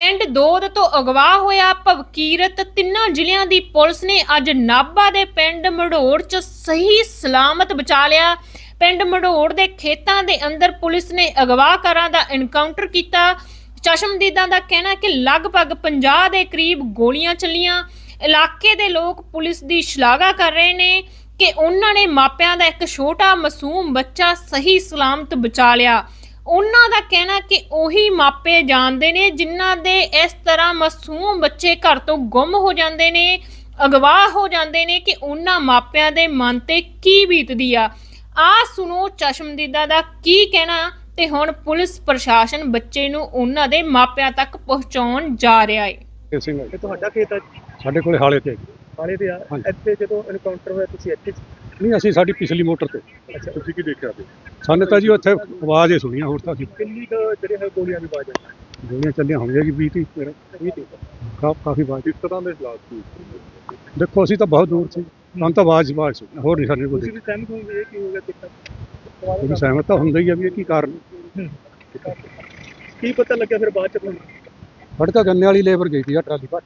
ਪਿੰਡ ਦੋਦ ਤੋਂ ਅਗਵਾ ਹੋਇਆ ਭਵਕੀਰਤ, ਤਿੰਨਾਂ ਜ਼ਿਲ੍ਹਿਆਂ ਦੀ ਪੁਲਿਸ ਨੇ ਅੱਜ ਨਾਭਾ ਦੇ ਪਿੰਡ ਮੜੋੜ 'ਚ ਸਹੀ ਸਲਾਮਤ ਬਚਾ ਲਿਆ। ਪਿੰਡ ਮੜੋੜ ਦੇ ਖੇਤਾਂ ਦੇ ਅੰਦਰ ਪੁਲਿਸ ਨੇ ਅਗਵਾਕਾਰਾਂ ਦਾ ਐਨਕਾਊਂਟਰ ਕੀਤਾ। ਚਸ਼ਮਦੀਦਾਂ ਦਾ ਕਹਿਣਾ ਕਿ ਲਗਭਗ 50 ਦੇ ਕਰੀਬ ਗੋਲੀਆਂ ਚੱਲੀਆਂ। ਇਲਾਕੇ ਦੇ ਲੋਕ ਪੁਲਿਸ ਦੀ ਸ਼ਲਾਘਾ ਕਰ ਰਹੇ ਨੇ ਕਿ ਉਹਨਾਂ ਨੇ ਮਾਪਿਆਂ ਦਾ ਇੱਕ ਛੋਟਾ ਮਾਸੂਮ ਬੱਚਾ ਸਹੀ ਸਲਾਮਤ ਬਚਾ ਲਿਆ। ਉਹਨਾਂ ਦਾ ਕਹਿਣਾ ਕਿ ਉਹੀ ਮਾਪੇ ਜਾਣਦੇ ਨੇ ਜਿਨ੍ਹਾਂ ਦੇ ਇਸ ਤਰ੍ਹਾਂ ਮਾਸੂਮ ਬੱਚੇ ਘਰ ਤੋਂ ਗੁੰਮ ਹੋ ਜਾਂਦੇ ਨੇ ਅਗਵਾ ਹੋ ਜਾਂਦੇ ਨੇ ਕਿ ਉਹਨਾਂ ਮਾਪਿਆਂ ਦੇ ਮਨ ਤੇ ਕੀ ਬੀਤਦੀ ਆ। ਆ ਸੁਣੋ ਚਸ਼ਮਦੀਦਾ ਦਾ ਕੀ ਕਹਿਣਾ ਤੇ ਹੁਣ ਪੁਲਿਸ ਪ੍ਰਸ਼ਾਸਨ ਬੱਚੇ ਨੂੰ ਉਹਨਾਂ ਦੇ ਮਾਪਿਆਂ ਤੱਕ ਪਹੁੰਚਾਉਣ ਜਾ ਰਿਹਾ ਹੈ ਤੁਹਾਡਾ ਖੇਤ ਆ ਸਾਡੇ ਕੋਲੇ ਹਾਲੇ ਤੇ ਪਾਲੇ ਤੇ ਆ? ਹਾਂਜੀ। ਇੱਥੇ ਜਦੋਂ ਐਨਕਾਊਂਟਰ ਹੋਇਆ ਤੁਸੀਂ ਇੱਥੇ ਸੀ? ਨਹੀਂ ਅਸੀਂ ਸਾਡੀ ਪਿਛਲੀ ਮੋਟਰ ਤੇ। ਅੱਛਾ। ਤੁਸੀਂ ਕੀ ਦੇਖਿਆ ਤੇ ਸਾਨੂੰ ਤਾਂ ਜੀ ਉੱਥੇ ਆਵਾਜ਼ ਹੀ ਸੁਣੀਆਂ ਹੋਰ ਤਾਂ ਅਸੀਂ ਕਿੰਨੀ ਕੁ ਜਿਹੜੇ ਹੈ ਗੋਲੀਆਂ ਦੀ ਆਵਾਜ਼ ਆਈ? ਗੋਲੀਆਂ ਚੱਲੀਆਂ ਹੋਣਗੀਆਂ ਜੀ 20 ਤੀਹ ਮੇਰਾ ਇਹ ਤੇ ਕਾ- ਕਾਫੀ ਆਵਾਜ਼। ਕਿਸ ਤਰ੍ਹਾਂ ਦੇ ਹਾਲਾਤ ਸੀ? ਦੇਖੋ ਅਸੀਂ ਤਾਂ ਬਹੁਤ ਦੂਰ ਸੀ। ਸਾਨੂੰ ਤਾਂ ਆਵਾਜ਼ ਆਵਾਜ਼ ਸੁਣੀ ਹੋਰ ਨਹੀਂ ਸਾਡੇ ਕੋਲ ਤੁਸੀਂ ਵੀ ਸਹਿਮਤ ਹੋਗੇ ਕੀ ਹੋ ਗਿਆ ਦੇਖਾ ਕੋਈ ਸਹਿਮਤ ਤਾਂ ਹੁੰਦਾ ਹੀ ਆ ਵੀ ਇਹ ਕੀ ਕਾਰਨ ਕੀ ਪਤਾ ਲੱਗਿਆ ਫਿਰ ਬਾਅਦ ਚ ਤੁਹਾਨੂੰ? ਤਾਂ ਗੰਨੇ ਵਾਲੀ ਲੇਬਰ ਗਈ ਸੀ ਆ ਟਰਾਲੀ ਪਰ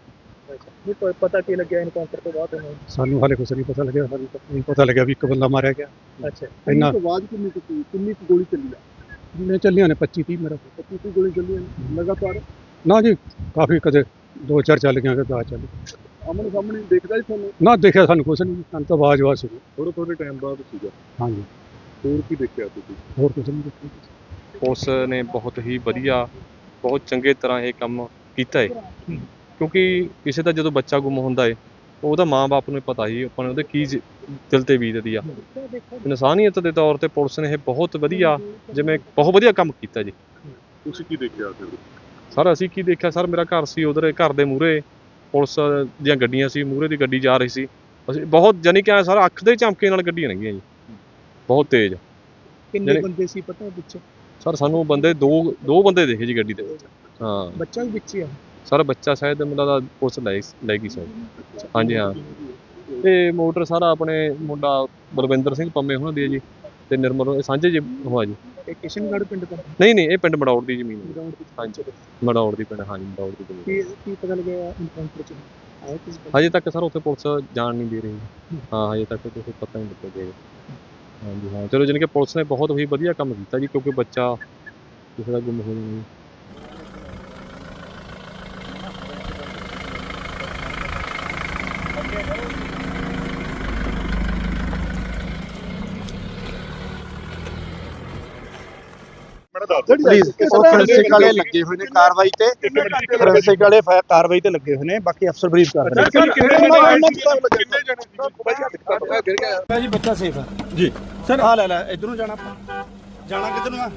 ਨਹੀਂ ਕੋਈ ਪਤਾ ਕੀ ਲੱਗਿਆ ਐਨਕਾਊਂਟਰ ਤੋਂ ਬਾਅਦ ਉਹਨੂੰ ਸਾਨੂੰ ਹਾਲੇ ਕੁਛ ਨਹੀਂ ਪਤਾ ਲੱਗਿਆ ਸਾਨੂੰ ਤਾਂ ਨਹੀਂ ਪਤਾ ਲੱਗਿਆ ਵੀ ਇੱਕ ਬੰਦਾ ਮਾਰਿਆ ਗਿਆ। ਅੱਛਾ। ਇੰਨਾ ਆਵਾਜ਼ ਕਿੰਨੀ ਕੁ ਸੀ? ਕਿੰਨੀ ਕੁ ਗੋਲੀ ਚੱਲੀ ਆ? ਨੇ ਚੱਲੀਆਂ ਨੇ 25 30 ਮੇਰਾ 25 ਗੋਲੀ ਚੱਲੀ ਲਗਾਤਾਰ? ਨਾ ਜੀ ਕਾਫੀ ਕਦੇ ਦੋ ਚਾਰ ਚੱਲ ਗਈਆਂ ਕਦੇ ਦਸ ਚੱਲ ਗਈਆਂ। ਆਮਣੇ ਸਾਹਮਣੇ ਦੇਖਦਾ ਹੀ ਤੁਹਾਨੂੰ? ਨਾ ਦੇਖਿਆ ਸਾਨੂੰ ਕੁਛ ਨਹੀਂ ਸਾਨੂੰ ਤਾਂ ਆਵਾਜ਼ ਆਵਾਜ਼ ਸੁਣੀ। ਥੋੜੇ ਥੋੜੇ ਟਾਈਮ ਬਾਅਦ ਸੀਗਾ। ਹਾਂਜੀ। ਹੋਰ ਕੀ ਦੇਖਿਆ ਤੁਸੀਂ? ਹੋਰ ਕੁਛ ਨਹੀਂ ਦੇਖਿਆ। ਪੁਲਿਸ ਨੇ ਬਹੁਤ ਹੀ ਵਧੀਆ ਬਹੁਤ ਚੰਗੇ ਤਰ੍ਹਾਂ ਇਹ ਕੰਮ ਕੀਤਾ ਹੈ ਕਿਉਂਕਿ ਕਿਸੇ ਦਾ ਜਦੋਂ ਬੱਚਾ ਗੁੰਮ ਹੁੰਦਾ ਹੈ ਉਹਦਾ ਮਾਂ-ਬਾਪ ਨੂੰ ਪਤਾ ਹੀ ਆਪਾਂ ਨੂੰ ਉਹਦੇ ਕੀ ਜ- ਦਿਲ ਤੇ ਬੀਤਦੀ ਆ। ਇਨਸਾਨੀਅਤ ਦੇ ਤੌਰ ਤੇ ਪੁਲਿਸ ਨੇ ਇਹ ਬਹੁਤ ਵਧੀਆ ਜਿਵੇਂ ਬਹੁਤ ਵਧੀਆ ਕੰਮ ਕੀਤਾ ਜੀ। ਤੁਸੀਂ ਕੀ ਦੇਖਿਆ ਫਿਰ ਸਰ ਅਸੀਂ ਕੀ ਦੇਖਿਆ? ਸਰ ਮੇਰਾ ਘਰ ਸੀ ਉਧਰ ਘਰ ਦੇ ਮੂਹਰੇ। ਪੁਲਿਸ ਦੀਆਂ ਗੱਡੀਆਂ ਸੀ ਮੂਹਰੇ ਦੀ ਗੱਡੀ ਜਾ ਰਹੀ ਸੀ। ਅਸੀਂ ਬਹੁਤ ਜਾਨੀ ਕਿ ਐਂ ਸਰ ਅੱਖ ਦੇ ਝਮਕੇ ਨਾਲ ਗੱਡੀਆਂ ਲੰਘੀਆਂ ਜੀ। ਬਹੁਤ ਤੇਜ਼। ਕਿੰਨੇ ਜਿਹੜੇ- ਬੰਦੇ ਸੀ ਪਤਾ ਵਿੱਚ? ਸਰ ਸਾਨੂੰ ਬੰਦੇ ਦੋ ਦੋ ਬੰਦੇ ਦੇਖੇ ਜੀ ਗੱਡੀ ਦੇ ਵਿੱਚ। ਹਾਂ। ਬੱਚਾ ਵੀ ਵਿੱਚ ਹੀ ਆ। ਸਰ ਬੱਚਾ ਸ਼ਾਇਦ ਮੈਨੂੰ ਲੱਗਦਾ ਪੁਲਿਸ ਲੈ ਲੈ ਗਈ ਸ਼ਾਇਦ। ਹਾਂਜੀ ਹਾਂ। ਤੇ ਮੋਟਰ ਸਾਰਾ ਆਪਣੇ ਮੁੰਡਾ ਬਲਵਿੰਦਰ ਸਿੰਘ ਪੰਮੇ ਉਹਨਾਂ ਦੀ ਹੈ ਜੀ ਤੇ ਨਿਰਮਲ ਸਾਂਝੇ ਜੀ ਹੋਆ ਜੀ। ਇਹ ਕਿਸ਼ਨਗੜ੍ਹ ਪਿੰਡ ਤੋਂ? ਨਹੀਂ ਨਹੀਂ ਇਹ ਪਿੰਡ ਮੜੌੜ ਦੀ ਜ਼ਮੀਨ ਹੈ। ਦੀ ਹਾਂਜੀ ਮੜੌੜ ਦੀ ਪਿੰਡ ਹਾਂਜੀ ਮੜੌੜ ਦੀ ਜ਼ਮੀਨ। ਕੀ ਕੀ ਪਤਾ ਲੱਗਿਆ ਐਨਕਾਊਂਟਰ ਚ? ਕਿਸ ਹਜੇ ਤੱਕ ਸਰ ਉੱਥੇ ਪੁਲਿਸ ਜਾਣ ਨਹੀਂ ਦੇ ਰਹੀ। ਹਾਂ ਹਜੇ ਤੱਕ ਕੁਝ ਪਤਾ ਨਹੀਂ ਲੱਗਿਆ। ਜੀ ਹਾਂਜੀ ਹਾਂ। ਚਲੋ ਕਿ ਪੁਲਿਸ ਨੇ ਬਹੁਤ ਹੀ ਵਧੀਆ ਕੰਮ ਕੀਤਾ ਜੀ ਕਿਉਂਕਿ ਬੱਚਾ ਕਿਸੇ ਦਾ ਗੁੰਮ ਹੋ ਜਾਣਾ ਪਲੀਜ਼ ਫੋਰੈਂਸਿਕ ਵਾਲੇ ਲੱਗੇ? ਹੋਏ ਨੇ ਕਾਰਵਾਈ ਤੇ। ਫੋਰੈਂਸਿਕ ਵਾਲੇ ਕਾਰਵਾਈ ਤੇ ਲੱਗੇ ਹੋਏ ਨੇ ਬਾਕੀ ਅਫਸਰ ਬਰੀਫ ਕਰ ਰਹੇ ਨੇ। ਜੀ ਬੱਚਾ ਸੇਫ ਹੈ ਜੀ। ਸਰ ਆ ਲੈ ਲੈ ਇਧਰੋਂ ਜਾਣਾ ਆਪਾਂ। ਜਾਣਾ ਕਿੱਧਰ ਨੂੰ ਆ?